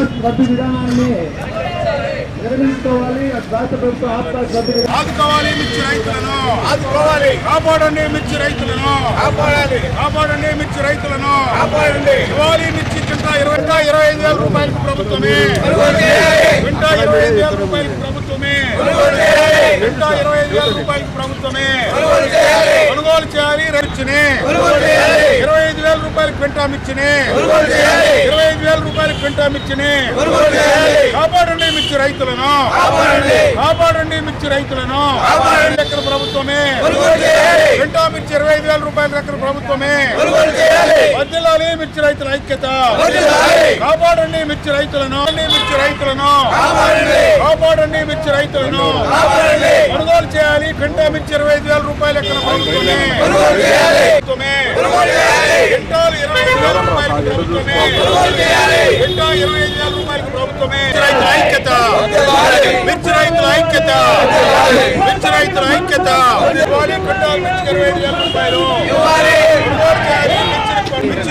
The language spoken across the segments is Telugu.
రద్దు విధానాన్ని నిర్వహించుకోవాలి రాష్ట్ర ప్రభుత్వం ఆప్తాస్ రద్దు ఆదుకోవాలి మిర్చి రైతులను. ఆదుకోవాలి. కాపాడండి మిర్చి రైతులను. కాపాడాలి. కాపాడండి మిర్చి రైతులను. కాపాడండి. ఇవ్వాలి మిర్చి కింటా ఇరవై ఇరవై ఐదు వేల రూపాయలకు ప్రభుత్వమే. ఇరవై ఐదు వేల రూపాయలకు ప్రభుత్వమే. కొనుగోలు చేయాలి. కింటా ఇరవై ఐదు వేల రూపాయలకు ప్రభుత్వమే. కొనుగోలు చేయాలి. రైతుని. ఇరవై ఐదు వేల రూపాయలకు చేయాలి. ఇరవై వేల రూపాయలకు క్వింటా మిర్చిని కాపాడండి మిర్చి రైతులను. కాపాడండి. మిర్చి రైతులను. లెక్కల ప్రభుత్వమే. క్వింటా మిర్చి ఇరవై ఐదు వేల రూపాయల లెక్కల ప్రభుత్వమే. వర్ధిల్లాలి మిర్చి రైతుల ఐక్యత. కాపాడండి మిర్చి రైతులను. మిర్చి రైతులను. కాపాడండి. మిర్చి రైతులను. కొనుగోలు చేయాలి. క్వింటా మిర్చి ఇరవై ఐదు వేల రూపాయల లెక్కల ప్రభుత్వమే. ప్రభుత్వమే. క్వింటాల్ ఇరవై ఐదు వేల రూపాయలకు ప్రభుత్వమే. కొనుగోలు చేయాలి ఇరవై ఐదు వేల రూపాయలకు ప్రభుత్వమే. రైతుల ఐక్యత మిర్చి రైతుల ఐక్యత. మిర్చి రైతుల ఐక్యత. ఇవ్వాలి మిర్చి ఇరవై ఐదు వేల రూపాయలు. ఇవ్వాలి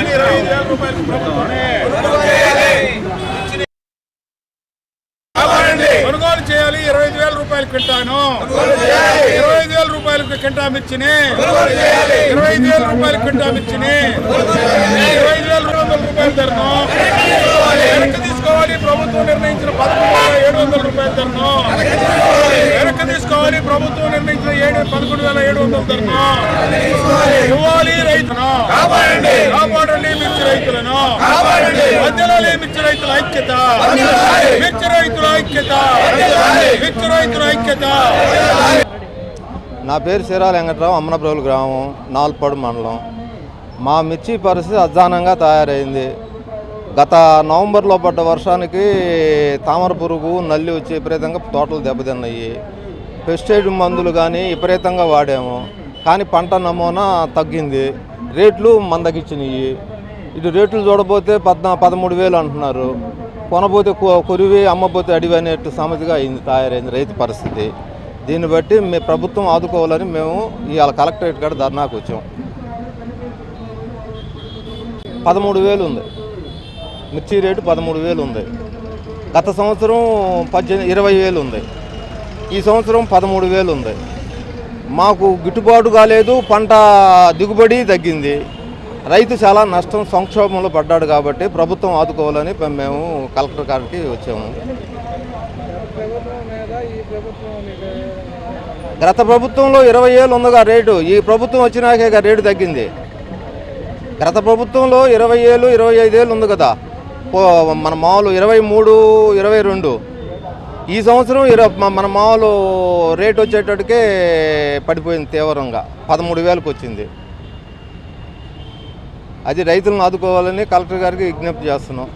ఇరవై ఐదు వేల రూపాయలకు ప్రభుత్వమే. కొనుగోలు చేయాలి ఇరవై ఐదు వేల రూపాయలు క్వింటాను ఇరవై ఐదు వేల రూపాయలకు క్వింటా మిర్చిని. ఇరవై ఐదు వేల రూపాయలు కింటా మిర్చిని. ఇరవై ఐదు వేల రెండు వందల రూపాయలు ధరను వెనక్కి తీసుకోవాలి ప్రభుత్వం నిర్ణయించిన పదకొండు వేల ఏడు వందల రూపాయల ధరను వెనక్కి తీసుకోవాలి ప్రభుత్వం నిర్ణయించిన ఏడు పదకొండు వేల ఏడు వందల ధరను ఇవ్వాలి రైతును కాపాడండి. కాపాడండి మిర్చి రైతులను. కాపాడండి. మధ్యలో మిర్చి రైతుల ఐక్యత. మిర్చి రైతుల ఐక్యత. మిర్చి రైతుల ఐక్యత. నా పేరు సిరాల వెంకట్రావు అమ్మనప్రోలు గ్రామం నాల్పాడు మండలం. మా మిర్చి పరిస్థితి అధ్వానంగా తయారైంది. గత నవంబర్లో పడ్డ వర్షానికి తామర పురుగు నల్లి వచ్చి విపరీతంగా తోటలు దెబ్బతిన్నాయి. పెస్టిసైడ్ మందులు కానీ విపరీతంగా వాడాము. కానీ పంట నమూనా తగ్గింది. రేట్లు మందకిచ్చినాయి ఇటు రేట్లు చూడబోతే పద్నా పదమూడు వేలు అంటున్నారు. కొనబోతే కురివి అమ్మబోతే అడివి అనేట్టు సమతిగా అయింది తయారైంది రైతు పరిస్థితి. దీన్ని బట్టి మీ ప్రభుత్వం ఆదుకోవాలని మేము ఇవాళ కలెక్టరేట్ కాడ ధర్నాకు వచ్చాం. పదమూడు వేలు ఉంది. మిర్చి రేటు పదమూడు వేలు ఉంది. గత సంవత్సరం పద్దెనిమిది ఇరవై వేలు ఉంది. ఈ సంవత్సరం పదమూడు వేలు ఉంది. మాకు గిట్టుబాటు కాలేదు పంట దిగుబడి తగ్గింది. రైతు చాలా నష్టం సంక్షోభంలో పడ్డాడు కాబట్టి ప్రభుత్వం ఆదుకోవాలని మేము కలెక్టర్ గారికి వచ్చాము. గత ప్రభుత్వంలో ఇరవై ఏళ్ళు ఉందిగా రేటు. ఈ ప్రభుత్వం వచ్చినాకే రేటు తగ్గింది. గత ప్రభుత్వంలో ఇరవై ఏళ్ళు ఇరవై ఐదు ఏళ్ళు ఉంది కదా. పో- మన మామూలు ఇరవై మూడు ఇరవై రెండు. ఈ సంవత్సరం ఇరవై మన మామూలు రేట్ వచ్చేటట్టుకే పడిపోయింది తీవ్రంగా. పదమూడు వేలకు వచ్చింది. అది రైతులను ఆదుకోవాలని కలెక్టర్ గారికి విజ్ఞప్తి చేస్తున్నాం.